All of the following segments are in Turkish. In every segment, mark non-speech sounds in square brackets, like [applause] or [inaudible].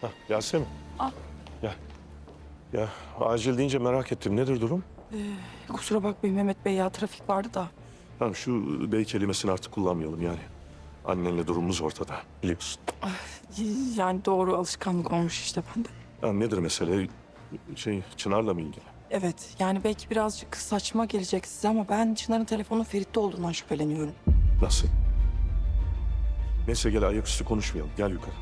Hah, Yasemin. Ah. Gel. Ya acil deyince merak ettim. Nedir durum? Kusura bakmayın Mehmet Bey ya trafik vardı da. Tamam şu bey kelimesini artık kullanmayalım yani. Annenle durumumuz ortada biliyorsun. Yani doğru alışkanlık olmuş işte bende. Ya nedir mesele? Şey Çınar'la mı ilgili? Evet yani belki birazcık saçma gelecek size ama ben Çınar'ın telefonun Ferit'te olduğundan şüpheleniyorum. Nasıl? Neyse gel ayaküstü konuşmayalım. Gel yukarı.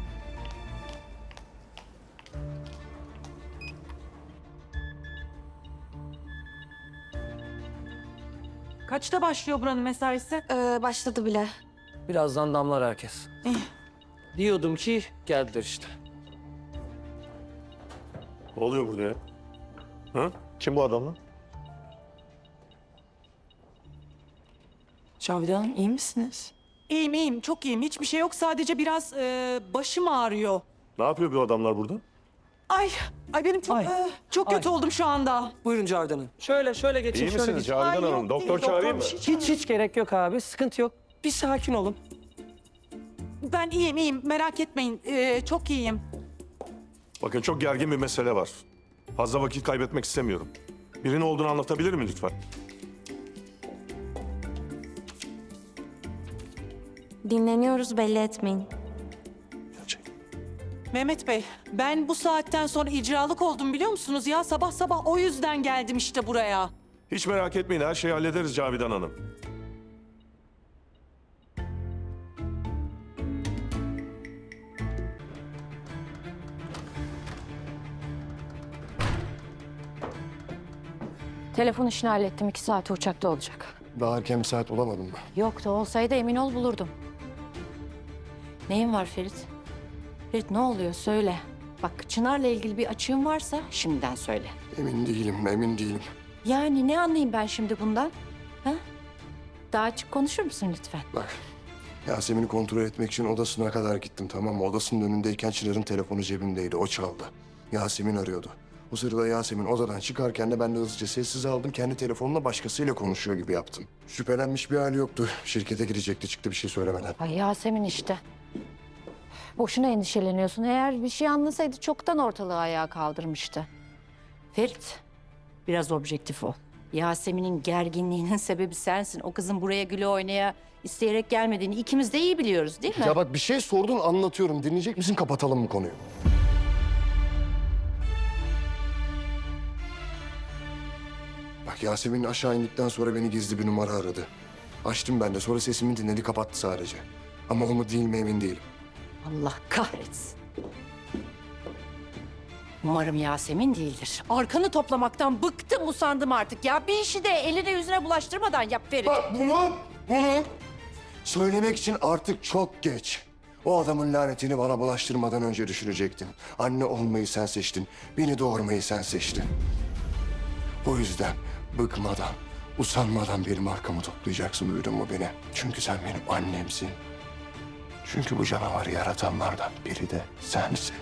Kaçta başlıyor buranın mesaisi? Ee, başladı bile. Birazdan damlar herkes. Diyordum ki geldiler işte. Ne oluyor burada ya? Ha? Kim bu adamlar? Cavidan Hanım iyi misiniz? İyiyim iyiyim çok iyiyim. Hiçbir şey yok sadece biraz e, başım ağrıyor. Ne yapıyor bu adamlar burada? Ay ay benim çok Ay. e, çok kötü Ay. oldum şu anda. Buyurun Cavidan Hanım. Şöyle şöyle geçin. İyi şöyle misiniz geçin. Cavidan Ay, Hanım? yok Doktor değil, çağırayım mı? bir şey Hiç hiç gerek yok abi. Sıkıntı yok. Bir sakin olun. Ben iyiyim iyiyim merak etmeyin. E, çok iyiyim. Bakın çok gergin bir mesele var. Fazla vakit kaybetmek istemiyorum. Birinin olduğunu anlatabilir mi lütfen? Dinleniyoruz belli etmeyin. Mehmet Bey ben bu saatten sonra icralık oldum biliyor musunuz ya? Sabah sabah o yüzden geldim işte buraya. Hiç merak etmeyin her şeyi hallederiz Cavidan Hanım. Telefon işini hallettim. iki saate uçakta olacak. Daha erken bir saat olamadın mı? Yok da olsaydı emin ol bulurdum. Neyin var Ferit? Ferit ne oluyor söyle. Bak Çınar'la ilgili bir açığın varsa şimdiden söyle. Emin değilim, emin değilim. Yani ne anlayayım ben şimdi bundan? Ha? Daha açık konuşur musun lütfen? Bak, Yasemin'i kontrol etmek için odasına kadar gittim tamam mı? Odasının önündeyken Çınar'ın telefonu cebimdeydi, o çaldı. Yasemin arıyordu. O sırada Yasemin odadan çıkarken de ben de hızlıca sessiz aldım. Kendi telefonla başkasıyla konuşuyor gibi yaptım. Şüphelenmiş bir hali yoktu. Şirkete girecekti, çıktı bir şey söylemeden. Ay Yasemin işte. Boşuna endişeleniyorsun. Eğer bir şey anlasaydı çoktan ortalığı ayağa kaldırmıştı. Ferit, biraz objektif ol. Yasemin'in gerginliğinin [laughs] sebebi sensin. O kızın buraya güle oynaya isteyerek gelmediğini ikimiz de iyi biliyoruz değil mi? Ya bak bir şey sordun anlatıyorum. Dinleyecek misin? Kapatalım mı konuyu? Bak Yasemin aşağı indikten sonra beni gizli bir numara aradı. Açtım ben de. Sonra sesimi dinledi kapattı sadece. Ama o mu değil mi emin değilim. Allah kahretsin. Umarım Yasemin değildir. Arkanı toplamaktan bıktım, usandım artık ya. Bir işi de eline yüzüne bulaştırmadan yap Ferit. Bak bunu, bunu söylemek için artık çok geç. O adamın lanetini bana bulaştırmadan önce düşünecektin. Anne olmayı sen seçtin. Beni doğurmayı sen seçtin. O yüzden bıkmadan, usanmadan benim arkamı toplayacaksın duydun mu beni? Çünkü sen benim annemsin. Çünkü bu canavarı yaratanlardan biri de sensin.